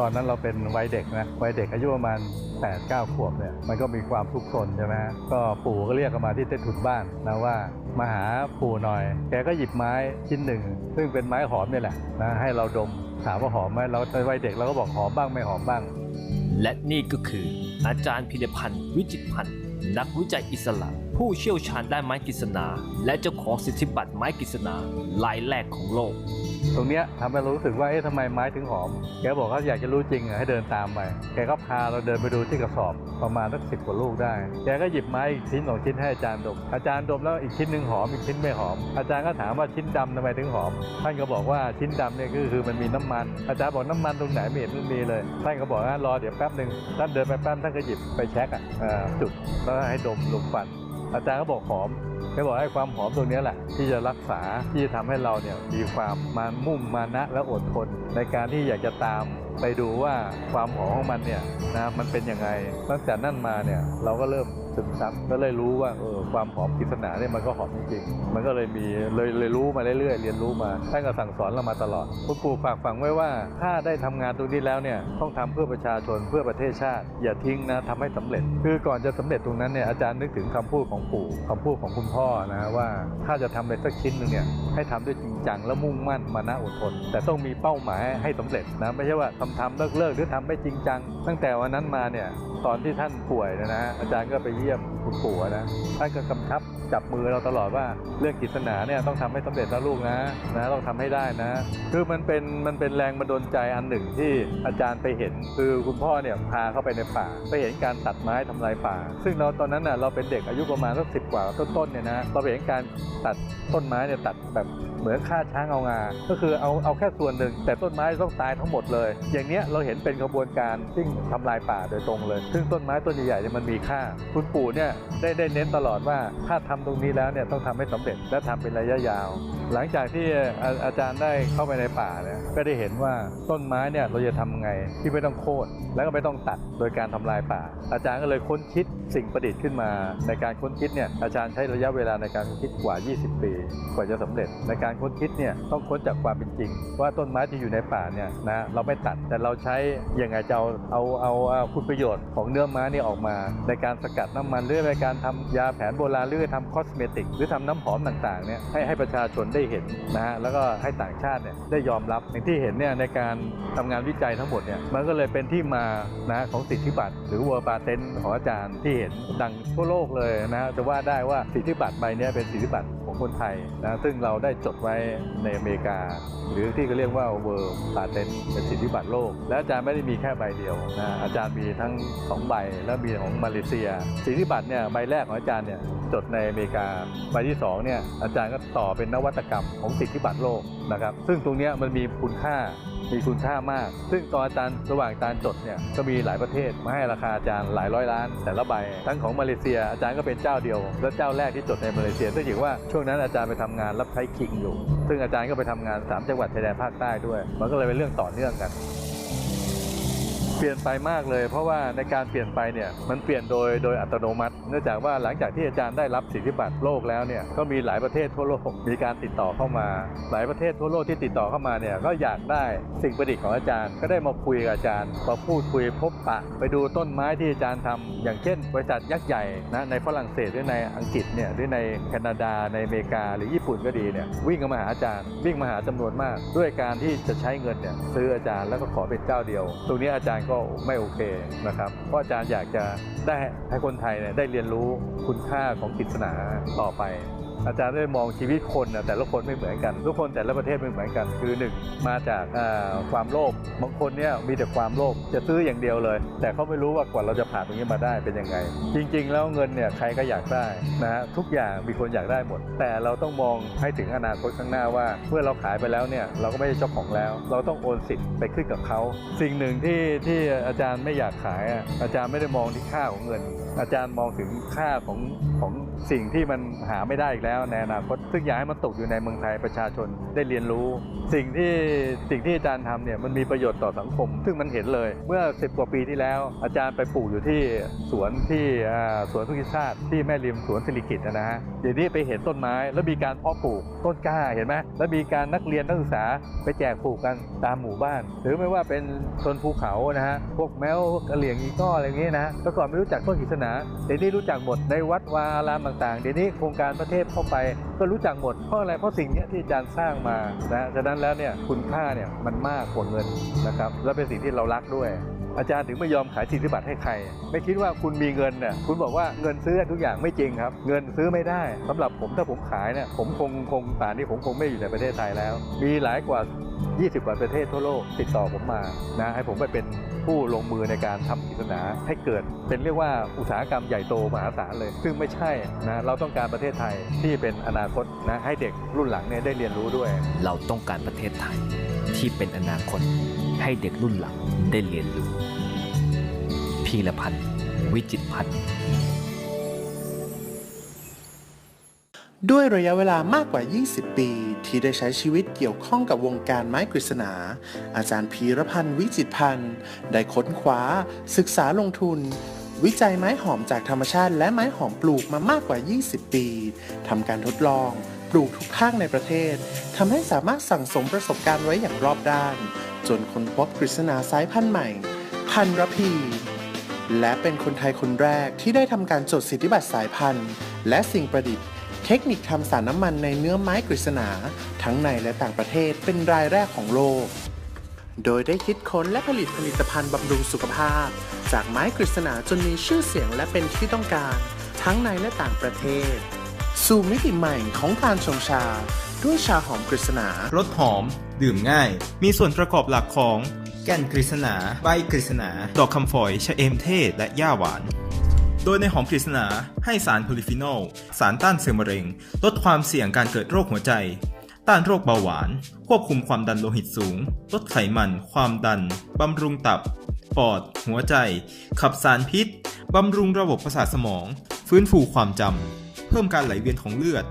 ตอนนั้นเราเป็นวัยเด็กนะวัยเด็กอายุประมาณ8 9ขวบเนี่ยมันก็มีความทุกข์ทนใช่ไหมก็ปู่ก็เรียกกันมาที่เต้นถุนบ้านนะว่ามาหาปู่หน่อย แกก็หยิบไม้ชิ้นหนึ่ง ซึ่งเป็นไม้หอมเนี่ยแหละนะให้เราดมถามว่าหอมไหมเราในวัยเด็กเราก็บอกหอมบ้างไม่หอมบ้าง และนี่ก็คืออาจารย์พิรพันธ์วิจิตพันธ์นักวิจัยอิสระ ผู้เชี่ยวชาญด้านไม้กฤษณา และเจ้าของสิทธิบัตรไม้กฤษณารายแรกของโลก ตรงเนี้ยทำให้เรารู้สึกว่าเอ๊ะทำไมไม้ถึงหอม แกบอกเขาอยากจะรู้จริงอะให้เดินตามไป แกก็พาเราเดินไปดูที่กระสอบประมาณสักสิบกว่าลูกได้ แกก็หยิบไม้อีกชิ้นสองชิ้นให้อาจารย์ดม อาจารย์ดมแล้วอีกชิ้นหนึ่งหอมอีกชิ้นไม่หอม อาจารย์ก็ถามว่าชิ้นดำทำไมถึงหอม ท่านก็บอกว่าชิ้นดำเนี่ยก็คือมันมีน้ำมัน อาจารย์บอกน้ำมันตรงไหนไม่เห็นมันมีเลย ท่านก็บอกว่ารอเดี๋ยวแป๊บหนึ่งท่านเดินไปแป๊บท่านก็หยิบไปเช็คอะจุดแล้วให้ดมลมฟัน อาจารย์ก็บอกหอมแกบอกให้ความหอมตรงนี้แหละ ที่จะรักษาที่จะทำให้เราเนี่ยมีความมามุ่งมานะและอดทน ในการที่อยากจะตาม ไปดูว่าความหอมของมันเนี่ยนะมันเป็นยังไงตั้งแต่นั่นมาเนี่ยเราก็เริ่มซึมซับก็เลยรู้ว่าเออความหอมปริศนาเนี่ยมันก็หอมจริงๆมันก็เลยมีเลยเลยรู้มาเรื่อยๆเรียนรู้มาท่านก็สั่งสอนเรามาตลอดคุณปู่ฝากฝังไว้ว่าถ้าได้ทำงานตรงนี้แล้วเนี่ยต้องทำเพื่อประชาชนเพื่อประเทศชาติ อย่าทิ้งนะทำให้สำเร็จ คือก่อนจะสำเร็จตรงนั้นเนี่ยอาจารย์นึกถึงคำพูดของปู่คำพูดของคุณพ่อนะว่าถ้าจะทำอะไรสักชิ้นหนึ่งเนี่ยให้ทำด้วยจริงจังและมุ่งมั่นมานะอดทน แต่ต้องมีเป้าหมายให้สำเร็จนะไม่ใช่ว่าทำทำเลิกเลิกหรือทำไม่จริงจัง ตั้งแต่วันนั้นมาเนี่ยตอนที่ท่านป่วยนยนะอาจารย์ก็ไปเยี่ยมคุณปู่นะท่านก็กำชับจับมือเราตลอดว่าเรื่องกิจสนาเนี่ยต้องทำให้สำเร็จนะลูกนะนะต้องทำให้ได้นะ คือมันเป็นมันเป็นแรงบันดาลใจอันหนึ่งที่อาจารย์ไปเห็น คือคุณพ่อเนี่ยพาเข้าไปในป่า ไปเห็นการตัดไม้ทำลายป่า ซึ่งเราตอนนั้นน่ะเราเป็นเด็กอายุประมาณสักสิบกว่าต้นๆเนี่ยนะเราไปเห็นการตัดต้นไม้เนี่ยตัดแบบเหมือนฆ่าช้างเอางา ก็คือเอาเอาแค่ส่วนหนึ่ง แต่ต้นไม้ต้องตายทั้งหมดเลยอย่างเนี้ยเราเห็นเป็นกระบวนการที่ทำลายป่าโดยตรงเลย ซึ่งต้นไม้ต้นใหญ่ๆเนี่ยมันมีค่า คุณปู่เนี่ยได้ได้เน้นตลอดว่าถ้าทำตรงนี้แล้วเนี่ยต้องทำให้สำเร็จและทำเป็นระยะยาว หลังจากที่อาอาจารย์ได้เข้าไปในป่าเนี่ยก็ได้เห็นว่าต้นไม้เนี่ยเราจะทำไงที่ไม่ต้องโค่นแล้วก็ไม่ต้องตัดโดยการทำลายป่า อาจารย์ก็เลยค้นคิดสิ่งประดิษฐ์ขึ้นมา ในการค้นคิดเนี่ยอาจารย์ใช้ระยะเวลาในการค้นคิดกว่า 20 ปี กว่าจะสำเร็จ ในการค้นคิดเนี่ยต้องค้นจากความเป็นจริง ว่าต้นไม้ที่อยู่ในป่าเนี่ยนะเราไม่ตัดแต่เราใช้ยังไงจะเอาเอาเอาเอาคุณประโยชน์ของเนื้อไม้นี่ออกมา ในการสกัดน้ำมันหรือในการทำยาแผนโบราณหรือทำคอสเมติก หรือทำน้ำหอมต่างๆเนี่ยให้ให้ประชาชนได้เห็นนะฮะแล้วก็ให้ต่างชาติเนี่ยได้ยอมรับอย่างที่เห็นเนี่ยในการทำงานวิจัยทั้งหมดเนี่ยมันก็เลยเป็นที่มานะของสิทธิบัตรหรือวอร์ปาเทนของอาจารย์ที่เห็นดังทั่วโลกเลยนะจะว่าได้ว่าสิทธิบัตรใบนี้เป็นสิทธิบัตร ของคนไทยนะซึ่งเราได้จดไว้ในอเมริกา หรือที่เขาเรียกว่าเวอร์ปาเทนเป็นสิทธิบัตรโลก และอาจารย์ไม่ได้มีแค่ใบเดียวนะอาจารย์มีทั้งสองใบ และมีของมาเลเซีย สิทธิบัตรเนี่ยใบแรกของอาจารย์เนี่ยจดในอเมริกา ใบที่สองเนี่ยอาจารย์ก็ต่อเป็นนวัตกรรมของสิทธิบัตรโลกนะครับซึ่งตรงนี้มันมีคุณค่ามีคุณค่ามาก ซึ่งตอนอาจารย์ระหว่างกาจารย์จดเนี่ยก็มีหลายประเทศมาให้ราคาอาจารย์หลายร้อยล้าน แต่ละใบ ทั้งของมาเลเซียอาจารย์ก็เป็นเจ้าเดียว และเจ้าแรกที่จดในมาเลเซียซึ่งถือว่าช่วงนั้นอาจารย์ไปทำงานรับใช้คิงอยู่ ซึ่งอาจารย์ก็ไปทำงานสามจังหวัดชายแดนภาคใต้ด้วย มันก็เลยเป็นเรื่องต่อเนื่องกัน เปลี่ยนไปมากเลย เพราะว่าในการเปลี่ยนไปเนี่ยมันเปลี่ยนโดยโดยอัตโนมัติ เนื่องจากว่าหลังจากที่อาจารย์ได้รับสิทธิบัตรโลกแล้วเนี่ยก็มีหลายประเทศทั่วโลกมีการติดต่อเข้ามา หลายประเทศทั่วโลกที่ติดต่อเข้ามาเนี่ยก็อยากได้สิ่งประดิษฐ์ของอาจารย์ ก็ได้มาคุยกับอาจารย์มาพูดคุยพบปะ ไปดูต้นไม้ที่อาจารย์ทำอย่างเช่น บริษัทยักษ์ใหญ่นะในฝรั่งเศสหรือในอังกฤษเนี่ยหรือในแคนาดาในอเมริกาหรือญี่ปุ่นก็ดีเนี่ยวิ่งมาหาอาจารย์ วิ่งมาหาจำนวนมาก ด้วยการที่จะใช้เงินเนี่ยซื้ออาจารย์แล้วก็ขอเป็นเจ้าเดียว ตรงนี้อาจารย์ก็ไม่โอเคนะครับเพราะอาจารย์อยากจะได้ให้คนไทยเนี่ยได้เรียนรู้คุณค่าของกิจสนาต่อไป อาจารย์ได้มองชีวิตคนนะแต่ละคนไม่เหมือนกัน ทุกคนแต่ละประเทศไม่เหมือนกัน คือหนึ่งมาจากความโลภบางคนเนี่ยมีแต่ความโลภจะซื้ออย่างเดียวเลย แต่เขาไม่รู้ว่ากว่าเราจะผ่านตรงนี้มาได้เป็นยังไง จริง ๆ แล้วเงินเนี่ยใครก็อยากได้นะฮะทุกอย่างมีคนอยากได้หมด แต่เราต้องมองให้ถึงอนาคตข้างหน้าว่า เมื่อเราขายไปแล้วเนี่ยเราก็ไม่ใช่เจ้าของแล้ว เราต้องโอนสิทธิ์ไปขึ้นกับเขาสิ่งหนึ่งที่ที่อาจารย์ไม่อยากขายอะอาจารย์ไม่ได้มองที่ค่าของเงิน อาจารย์มองถึงค่าของของ สิ่งที่มันหาไม่ได้อีกแล้วในอนาคตซึ่งอยากให้มันตกอยู่ในเมืองไทยประชาชนได้เรียนรู้ สิ่งที่สิ่งที่อาจารย์ทำเนี่ยมันมีประโยชน์ต่อสังคม ซึ่งมันเห็นเลย เมื่อ 10 กว่าปีที่แล้ว อาจารย์ไปปลูกอยู่ที่สวนที่สวนพุทธิชาติที่แม่ริมสวนสิริกิตนะฮะเดี๋ยวนี้ไปเห็นต้นไม้แล้วมีการเพาะปลูกต้นกล้าเห็นไหมแล้วมีการนักเรียนนักศึกษาไปแจกปลูกกันตามหมู่บ้าน หรือไม่ว่าเป็นชนภูเขานะฮะพวกแมวกระเหลี่ยงอีก้ออะไรอย่างเงี้ยนะแต่ก่อนไม่รู้จักต้นกฤษณาเดี๋ยวนี้รู้จักหมดในวัดวาอารามต่างๆ เดี๋ยวนี้โครงการประเทศเข้าไปก็รู้จักหมด เพราะอะไร เพราะสิ่งนี้ที่อาจารย์สร้างมานะฉะนั้นแล้วเนี่ยคุณค่าเนี่ยมันมากกว่าเงินนะครับและเป็นสิ่งที่เรารักด้วยอาจารย์ถึงไม่ยอมขายสิทธิบัตรให้ใคร ไม่คิดว่าคุณมีเงินเนี่ยคุณบอกว่าเงินซื้อทุกอย่างไม่จริงครับ เงินซื้อไม่ได้สำหรับผมถ้าผมขายเนี่ยผมคงคงป่านนี้ผมคงไม่อยู่ในประเทศไทยแล้ว มีหลายกว่า 20 กว่าประเทศทั่วโลกติดต่อผมมานะให้ผมไปเป็นผู้ลงมือในการทำกิจนาให้เกิด เป็นเรียกว่าอุตสาหกรรมใหญ่โตมหาศาลเลย ซึ่งไม่ใช่นะเราต้องการประเทศไทยที่เป็นอนาคตนะให้เด็กรุ่นหลังเนี่ยได้เรียนรู้ด้วย เราต้องการประเทศไทยที่เป็นอนาคต ให้เด็กรุ่นหลังได้เรียนรู้พีรพันธ์วิจิตรพันธ์ ด้วยระยะเวลามากกว่า 20 ปี ที่ได้ใช้ชีวิตเกี่ยวข้องกับวงการไม้กฤษณา อาจารย์พีรพันธ์วิจิตพันธ์ได้ค้นคว้า ศึกษาลงทุน วิจัยไม้หอมจากธรรมชาติและไม้หอมปลูกมามากกว่า 20 ปีทำการทดลอง ปลูกทุกภาคในประเทศทำให้สามารถสั่งสมประสบการณ์ไว้อย่างรอบด้าน จนค้นพบกฤษณาสายพันธุ์ใหม่ พันธุ์ระพีและเป็นคนไทยคนแรกที่ได้ทำการจดสิทธิบัตรสายพันธุ์ และสิ่งประดิษฐ์ เทคนิคทำสารน้ำมันในเนื้อไม้กฤษณา ทั้งในและต่างประเทศเป็นรายแรกของโลก โดยได้คิดค้นและผลิตผลิตภัณฑ์บำรุงสุขภาพ จากไม้กฤษณาจนมีชื่อเสียงและเป็นที่ต้องการ ทั้งในและต่างประเทศ สู่มิติใหม่ของการชงชา ด้วยชาหอมกฤษณารสหอม ดื่มง่าย มีส่วนประกอบหลักของ แก่นกฤษณาใบกฤษณาดอกคำฝอยชะเอมเทศและหญ้าหวาน โดยในหอมปริศนาให้สารโพลิฟีนอล สารต้านเซลล์มะเร็ง ลดความเสี่ยงการเกิดโรคหัวใจ ต้านโรคเบาหวาน ควบคุมความดันโลหิตสูง ลดไขมัน ความดัน บำรุงตับ ปอด หัวใจ ขับสารพิษ บำรุงระบบประสาทสมอง ฟื้นฟูความจำ เพิ่มการไหลเวียนของเลือด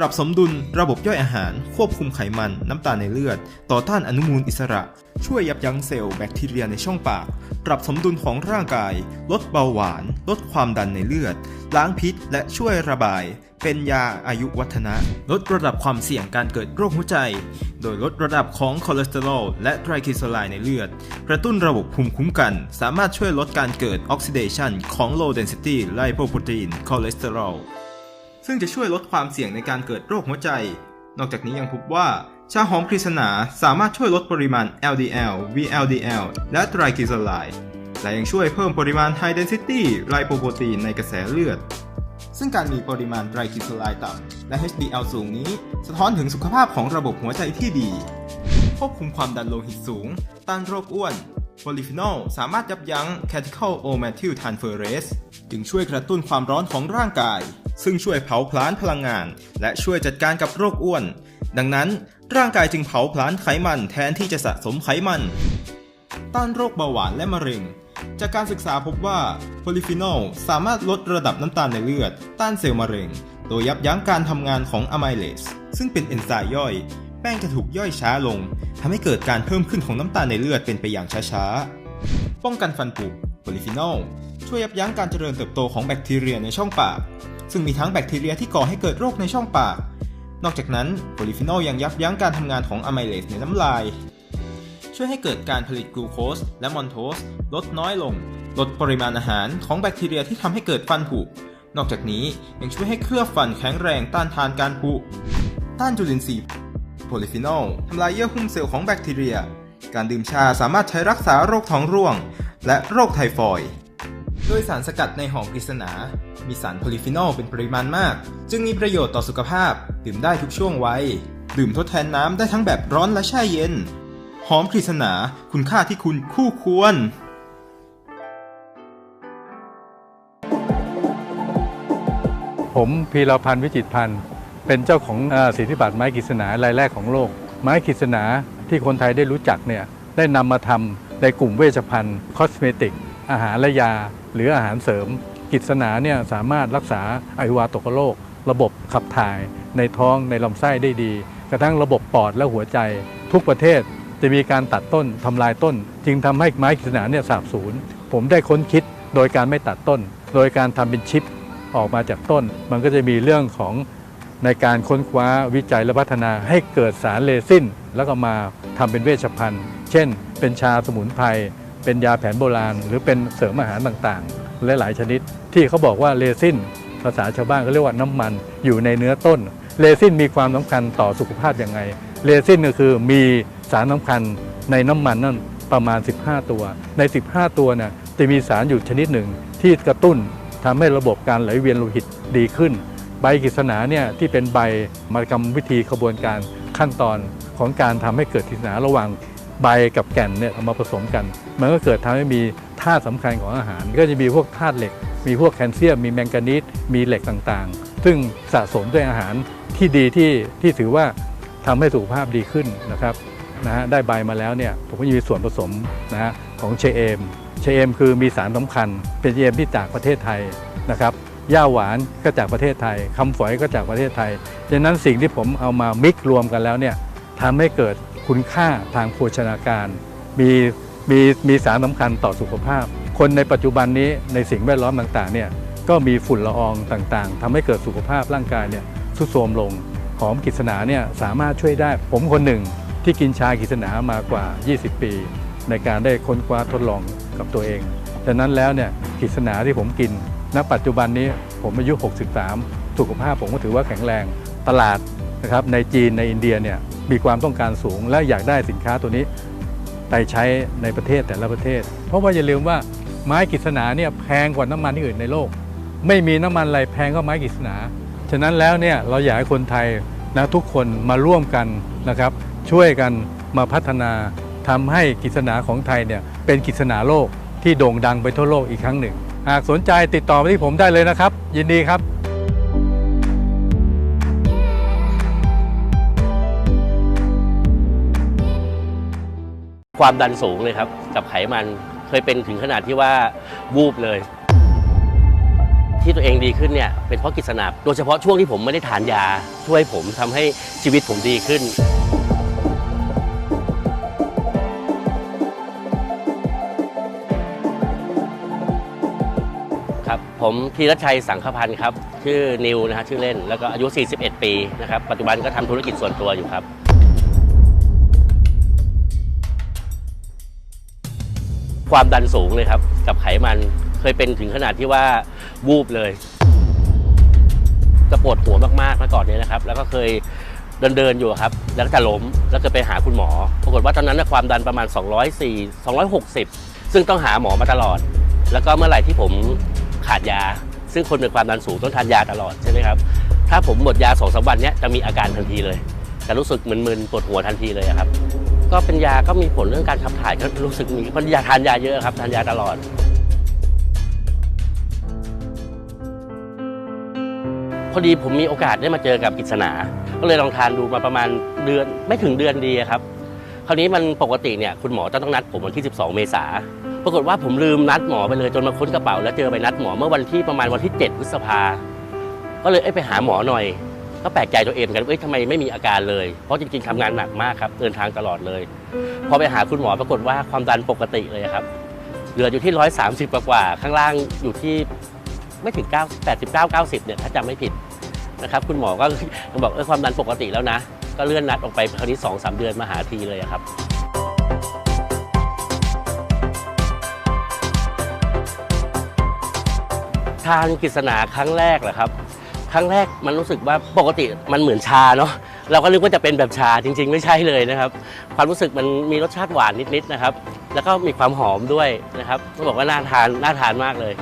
ปรับสมดุลระบบย่อยอาหาร ควบคุมไขมัน น้ำตาลในเลือด ต่อต้านอนุมูลอิสระ ช่วยยับยั้งเซลล์แบคทีเรียในช่องปาก ปรับสมดุลของร่างกาย ลดเบาหวาน ลดความดันในเลือด ล้างพิษ และช่วยระบาย เป็นยาอายุวัฒนะ ลดระดับความเสี่ยงการเกิดโรคหัวใจ โดยลดระดับของคอเลสเตอรอลและไตรกลีเซอไรด์ในเลือด กระตุ้นระบบภูมิคุ้มกัน สามารถช่วยลดการเกิดออกซิเดชันของ low density lipoprotein ค ซึ่งจะช่วยลดความเสี่ยงในการเกิดโรคหัวใจ นอกจากนี้ยังพบว่า ชาหอมกฤษณาสามารถช่วยลดปริมาณ LDL VLDL และไตรกลีเซอไรด์และยังช่วยเพิ่มปริมาณ High Density Lipoprotein ในกระแสเลือด ซึ่งการมีปริมาณไตรกลีเซอไรด์ต่ำและ HDL สูงนี้ สะท้อนถึงสุขภาพของระบบหัวใจที่ดี ควบคุมความดันโลหิตสูง ต้านโรคอ้วน โพลิฟีนอลสามารถยับยั้ง Catechol O methyl transferase จึงช่วยกระตุ้นความร้อนของร่างกาย ซึ่งช่วยเผาผลาญพลังงาน และช่วยจัดการกับโรคอ้วน ดังนั้นร่างกายจึงเผาผลาญไขมันแทนที่จะสะสมไขมัน ต้านโรคเบาหวานและมะเร็ง จากการศึกษาพบว่าโพลิฟีนอลสามารถลดระดับน้ำตาลในเลือด ต้านเซลล์มะเร็ง โดยยับยั้งการทำงานของอะไมเลสซึ่งเป็นเอนไซม์ย่อย ป้งจะถูกย่อยช้าลงทำให้เกิดการเพิ่มขึ้นของน้ำตาลในเลือดเป็นไปอย่างช้าๆ ป้องกันฟันผุโพลิฟีนอลช่วยยับยั้งการเจริญเติบโตของแบคทีเรียในช่องปาก ซึ่งมีทั้งแบคทีเรียที่ก่อให้เกิดโรคในช่องปาก นอกจากนั้นโพลิฟีนอลยังยับยั้งการทำงานของอะไมเลสในน้ำลาย ช่วยให้เกิดการผลิตกลูโคสและมอนโทสลดน้อยลง ลดปริมาณอาหารของแบคทีเรียที่ทำให้เกิดฟันผุนอกจากนี้ยังช่วยให้เคลือบฟันแข็งแรงต้านทานการผุต้านจุลินทรีย์ โพลิฟีนอลทำลายเยื่อหุ้มเซลล์ของแบคทีเรีย การดื่มชาสามารถใช้รักษาโรคท้องร่วง และโรคไทฟอยด์โดยสารสกัดในหอมกฤษณา มีสารโพลิฟีนอลเป็นปริมาณมาก จึงมีประโยชน์ต่อสุขภาพ ดื่มได้ทุกช่วงวัย ดื่มทดแทนน้ำได้ทั้งแบบร้อนและแช่เย็น หอมกฤษณาคุณค่าที่คุณคู่ควรผมพีรพันธ์วิจิตรพันธ์ เป็นเจ้าของสิทธิบัตรไม้กฤษณารายแรกของโลก ไม้กฤษณาที่คนไทยได้รู้จักเนี่ยได้นำมาทำในกลุ่มเวชภัณฑ์คอสเมติก อาหารและยา หรืออาหารเสริมกฤษณาเนี่ยสามารถรักษาอหิวาตกโรคระบบขับถ่ายในท้องในลำไส้ได้ดี กระทั่งระบบปอดและหัวใจ ทุกประเทศจะมีการตัดต้นทำลายต้น จึงทำให้ไม้กฤษณาเนี่ยสาบสูญผมได้ค้นคิดโดยการไม่ตัดต้น โดยการทำเป็นชิปออกมาจากต้น มันก็จะมีเรื่องของ ในการค้นคว้าวิจัยและพัฒนาให้เกิดสารเลซินแล้วก็มาทำเป็นเวชภัณฑ์ เช่น เป็นชาสมุนไพรเป็นยาแผนโบราณ หรือเป็นเสริมอาหารต่างๆและหลายชนิด ที่เขาบอกว่าเลซินภาษาชาวบ้านก็เรียกว่าน้ำมันอยู่ในเนื้อต้น เลซินมีความสำคัญต่อสุขภาพอยังไง เลซินก็คือมีสารสำคัญในน้ำมันนั่นประมาณ 15 ตัว ใน 15 ตัวเนี่ยจะมีสารอยู่ชนิดหนึ่งที่กระตุ้นทำให้ระบบการไหลเวียนโลหิตดีขึ้น ใบกฤษณาเนี่ยที่เป็นใบมากรรมวิธีขบวนการขั้นตอนของการทำให้เกิดกฤษณาระหว่างใบกับแก่นเนี่ยเอามาผสมกัน มันก็เกิดทำให้มีธาตุสำคัญของอาหาร ก็จะมีพวกธาตุเหล็ก มีพวกแคลเซียม มีแมงกานีสมีเหล็กต่างๆ ซึ่งสะสมด้วยอาหารที่ดีที่ที่ถือว่าทำให้สุขภาพดีขึ้นนะครับนะฮะได้ใบมาแล้วเนี่ยผมก็จะมีส่วนผสมนะฮะของเชเอมเชเอมคือมีสารสำคัญ เป็นเชเอมที่จากประเทศไทยนะครับ ย่าหวานก็จากประเทศไทยคำฝอยก็จากประเทศไทยดังนั้นสิ่งที่ผมเอามามิกรวมกันแล้วเนี่ยทำให้เกิดคุณค่าทางโภชนาการ มีมีมีสารสำคัญต่อสุขภาพ คนในปัจจุบันนี้ในสิ่งแวดล้อมต่างๆเนี่ยก็มีฝุ่นละอองต่างๆทำให้เกิดสุขภาพร่างกายเนี่ยทุดโทรมลง หอมกิษณาเนี่ยสามารถช่วยได้ ผมคนหนึ่งที่กินชากิษณามากว่า 20 ปี ในการได้ค้นคว้าทดลองกับตัวเองดังนั้นแล้วเนี่ยกิษณาที่ผมกิน ณปัจจุบันนี้ผมอายุ 63 สุขภาพผมก็ถือว่าแข็งแรงตลาดนะครับในจีนในอินเดียเนี่ยมีความต้องการสูง และอยากได้สินค้าตัวนี้ไปใช้ในประเทศแต่ละประเทศ เพราะว่าอย่าลืมว่าไม้กฤษณาเนี่ยแพงกว่าน้ำมันที่อื่นในโลก ไม่มีน้ำมันอะไรแพงก็ไม้กฤษณาฉะนั้นแล้วเนี่ยเราอยากให้คนไทยนะทุกคนมาร่วมกันนะครับ ช่วยกันมาพัฒนาทำให้กฤษณาของไทยเนี่ยเป็นกฤษณาโลกที่โด่งดังไปทั่วโลกอีกครั้งหนึ่ง หากสนใจติดต่อมาที่ผมได้เลยนะครับ ยินดีครับความดันสูงเลยครับ กับไขมันเคยเป็นถึงขนาดที่ว่าวูบเลย ที่ตัวเองดีขึ้นเนี่ยเป็นเพราะกิจสนาโดยเฉพาะช่วงที่ผมไม่ได้ทานยา ช่วยผมทำให้ชีวิตผมดีขึ้น ผมพีรชัยสังขพันธ์ครับ ชื่อนิวนะฮะชื่อเล่นแล้วก็อายุ 41 ปีนะครับ ปัจจุบันก็ทำธุรกิจส่วนตัวอยู่ครับ ความดันสูงเลยครับ กับไขมันเคยเป็นถึงขนาดที่ว่าวูบเลยจะปวดหัวมากๆเมื่อก่อนเนี้นะครับ แล้วก็เคยเดินเดินอยู่ครับ แล้วก็จะล้มแล้วก็ไปหาคุณหมอ ปรากฏว่าตอนนั้นความดันประมาณ 204 260 ซึ่งต้องหาหมอมาตลอด แล้วก็เมื่อไหร่ที่ผม ขาดยา ซึ่งคนเป็นความดันสูงต้องทานยาตลอดใช่ไหมครับถ้าผมหมดยาสองสามวันเนี้ยจะมีอาการทันทีเลยจะรู้สึกมึนๆปวดหัวทันทีเลยครับ ก็เป็นยาก็มีผลเรื่องการขับถ่ายก็รู้สึกมีเพราะยาทานยาเยอะครับทานยาตลอดพอดีผมมีโอกาสได้มาเจอกับกิจสนาก็เลยลองทานดูมาประมาณเดือนไม่ถึงเดือนดีครับ คราวนี้มันปกติเนี่ยคุณหมอจะต้องนัดผมวันที่ 12 เมษา ปรากฏว่าผมลืมนัดหมอไปเลยจนมาค้นกระเป๋า แล้วเจอไปนัดหมอเมื่อวันที่ประมาณวันที่ 7 พฤษภา ก็เลยเอ้ยไปหาหมอหน่อย ก็แปลกใจตัวเองกันเอ้ยทำไมไม่มีอาการเลย เพราะจริงๆทำงานหนักมากครับเดินทางตลอดเลย พอไปหาคุณหมอปรากฏว่าความดันปกติเลยครับ เหลืออยู่ที่ 130กว่ากว่าข้างล่างอยู่ที่ไม่ถึง9 89 90เนี่ยถ้าจำไม่ผิดนะครับคุณหมอก็บอกเออความดันปกติแล้วนะ ก็เลื่อนนัดออกไปคราวนี้2อสเดือนมาหาทีเลยครับ ทานกฤษณาครั้งแรกเหรอครับ ครั้งแรกมันรู้สึกว่าปกติมันเหมือนชาเนาะเราก็นึกว่าจะเป็นแบบชาจริง ๆ ไม่ใช่เลยนะครับ ความรู้สึกมันมีรสชาติหวานนิดๆนะครับ แล้วก็มีความหอมด้วยนะครับต้องบอกว่าน่าทานน่าทานมากเลย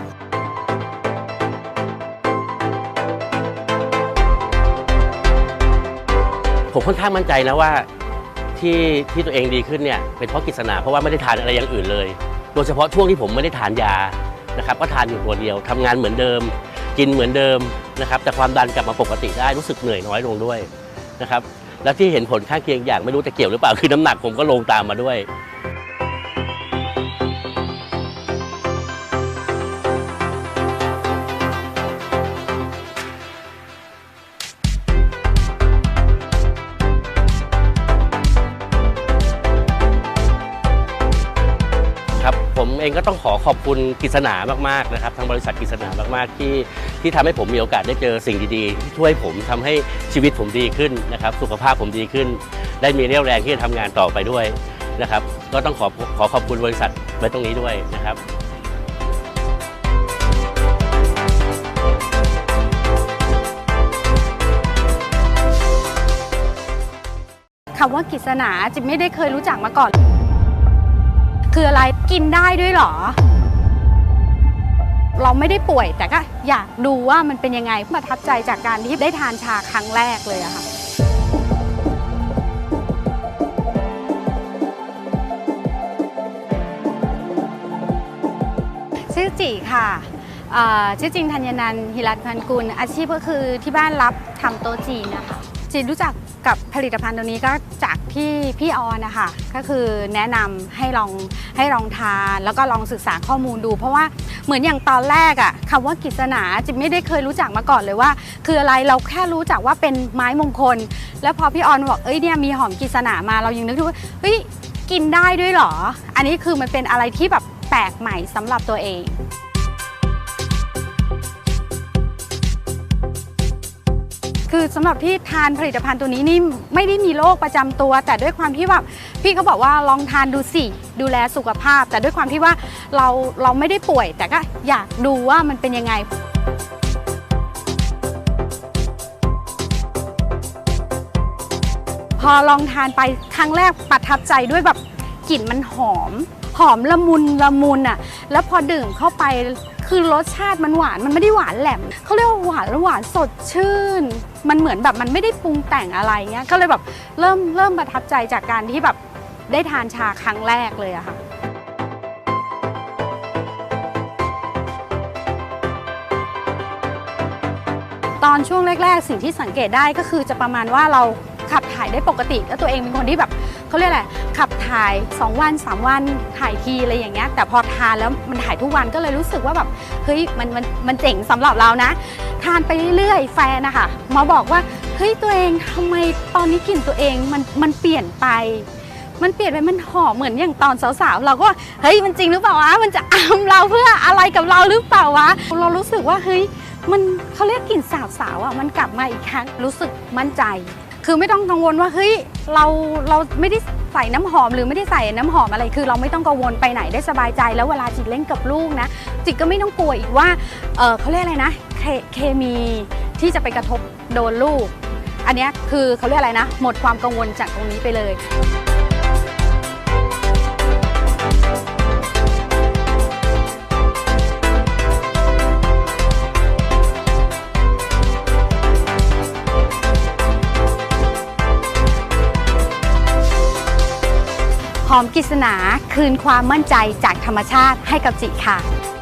ผมค่อนข้างมั่นใจนะว่าที่ที่ตัวเองดีขึ้นเนี่ยเป็นเพราะกิจสนาเพราะว่าไม่ได้ทานอะไรอย่างอื่นเลย โดยเฉพาะช่วงที่ผมไม่ได้ทานยา นะครับก็ทานอยู่ตัวเดียวทำงานเหมือนเดิม กินเหมือนเดิมนะครับแต่ความดันกลับมาปกติได้รู้สึกเหนื่อยน้อยลงด้วยนะครับแล้วที่เห็นผลข้างเคียงอย่างไม่รู้จะเกี่ยวหรือเปล่าคือน้ำหนักผมก็ลงตามมาด้วย องก็ต้องขอขอบคุณกิษณามากๆนะครับทางบริษัทกิษณามากๆที่ที่ทำให้ผมมีโอกาสได้เจอสิ่งดีๆ ที่ช่วยผมทำให้ชีวิตผมดีขึ้นนะครับ สุขภาพผมดีขึ้น ได้มีเรี่ยวแรงที่จะทำงานต่อไปด้วยนะครับ ก็ต้องขอขอขอบคุณบริษัทไว้ตรงนี้ด้วยนะครับ คำว่ากิษณาจิไม่ได้เคยรู้จักมาก่อน คืออะไรกินได้ด้วยเหรอ เราไม่ได้ป่วยแต่ก็อยากดูว่ามันเป็นยังไงประทับใจจากการที่ได้ทานชาครั้งแรกเลยอะค่ะชื่อจีค่ะชื่อจริงธัญนันท์ฮิรัตพันกุลอาชีพก็คือที่บ้านรับทำโต๊ะจีนนะคะ จีรู้จักกับผลิตภัณฑ์ตัวนี้ก็จากที่พี่ออนนะคะก็คือแนะนำให้ลองให้ลองทานแล้วก็ลองศึกษาข้อมูลดู เพราะว่าเหมือนอย่างตอนแรกอะคำว่ากิษณาจิไม่ได้เคยรู้จักมาก่อนเลยว่า คืออะไรเราแค่รู้จักว่าเป็นไม้มงคล แล้วพอพี่ออนบอกเอ้ยเนี่ยมีหอมกิษณามาเรายังนึกดูว่าเฮ้ยกินได้ด้วยเหรอ อันนี้คือมันเป็นอะไรที่แบบแปลกใหม่สำหรับตัวเอง คือสำหรับที่ทานผลิตภัณฑ์ตัวนี้นี่ไม่ได้มีโรคประจำตัว แต่ด้วยความที่แบบพี่เขาบอกว่าลองทานดูสิดูแลสุขภาพ แต่ด้วยความที่ว่าเราเราไม่ได้ป่วย แต่ก็อยากดูว่ามันเป็นยังไงพอลองทานไปครั้งแรกประทับใจด้วยแบบกลิ่นมันหอม หอมละมุนละมุนอะ แล้วพอดื่มเข้าไป คือรสชาติมันหวานมันไม่ได้หวานแหลมเขาเรียกว่าหวานแล้วหวานสดชื่น มันเหมือนแบบมันไม่ได้ปรุงแต่งอะไรเงี้ยก็เลยแบบเริ่มเริ่มประทับใจจากการที่แบบได้ทานชาครั้งแรกเลยอะค่ะตอนช่วงแรก ๆ สิ่งที่สังเกตได้ก็คือจะประมาณว่าเราขับถ่ายได้ปกติ แล้วตัวเองเป็นคนที่แบบ เขาเรียกอะไรขับถ่าย 2 วัน 3 วันถ่ายทีอะไรอย่างเงี้ยแต่พอทานแล้วมันถ่ายทุกวันก็เลยรู้สึกว่าแบบเฮ้ยมันมันมันเจ๋งสำหรับเรานะ ทานไปเรื่อยๆแฟนนะคะมาบอกว่าเฮ้ยตัวเองทำไมตอนนี้กลิ่นตัวเองมันมันเปลี่ยนไปมันเปลี่ยนไปมันหอมเหมือนอย่างตอนสาวๆ เราก็เฮ้ยมันจริงหรือเปล่าวะมันจะอำเราเพื่ออะไรกับเราหรือเปล่าวะ เรารู้สึกว่าเฮ้ยมันเขาเรียกกลิ่นสาวสาวๆอะมันกลับมาอีกครั้งรู้สึกมั่นใจ คือไม่ต้องกังวลว่าเฮ้ยเราเราไม่ได้ใส่น้ำหอมหรือไม่ได้ใส่น้ำหอมอะไร คือเราไม่ต้องกังวลไปไหนได้สบายใจ แล้วเวลาจิตเล่นกับลูกนะ จิตก็ไม่ต้องกลัวอีกว่าเออเขาเรียกอะไรนะเคเคมีที่จะไปกระทบโดนลูก อันนี้คือเขาเรียกอะไรนะ หมดความกังวลจากตรงนี้ไปเลย อมกิษณาคืนความมั่นใจจากธรรมชาติให้กับจิค่ะ